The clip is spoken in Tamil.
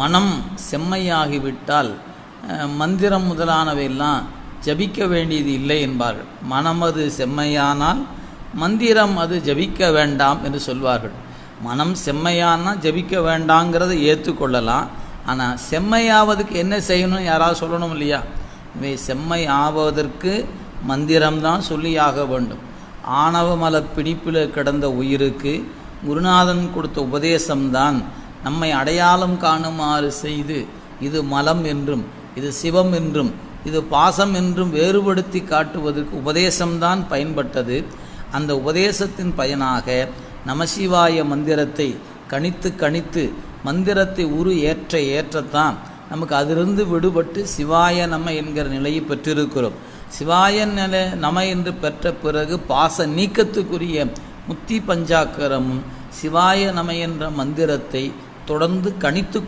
மனம் செம்மையாகிவிட்டால் மந்திரம் முதலானவையெல்லாம் ஜபிக்க வேண்டியது இல்லை என்பார்கள். மனம் அது செம்மையானால் மந்திரம் அது ஜபிக்க வேண்டாம் என்று சொல்வார்கள். மனம் செம்மையானால் ஜபிக்க வேண்டாங்கிறத ஏற்றுக்கொள்ளலாம். ஆனால் செம்மையாவதுக்கு என்ன செய்யணும்? யாராவது சொல்லணும் இல்லையா? இவை செம்மை ஆவதற்கு மந்திரம்தான் சொல்லியாக வேண்டும். ஆணவ மல பிடிப்பில் கிடந்த உயிருக்கு குருநாதன் கொடுத்த உபதேசம்தான் நம்மை அடையாளம் காணுமாறு செய்து இது மலம் என்றும் இது சிவம் என்றும் இது பாசம் என்றும் வேறுபடுத்தி காட்டுவதற்கு உபதேசம்தான் பயன்பட்டது. அந்த உபதேசத்தின் பயனாக நமசிவாய மந்திரத்தை கணித்து கணித்து மந்திரத்தை உரு ஏற்ற ஏற்றத்தான் நமக்கு அதிலிருந்து விடுபட்டு சிவாய நம என்கிற நிலையை பெற்றிருக்கிறோம். சிவாய நிலை நம என்று பெற்ற பிறகு பாச நீக்கத்துக்குரிய முத்தி பஞ்சாக்கரமும் சிவாய நம என்ற மந்திரத்தை தொடர்ந்து கணித்து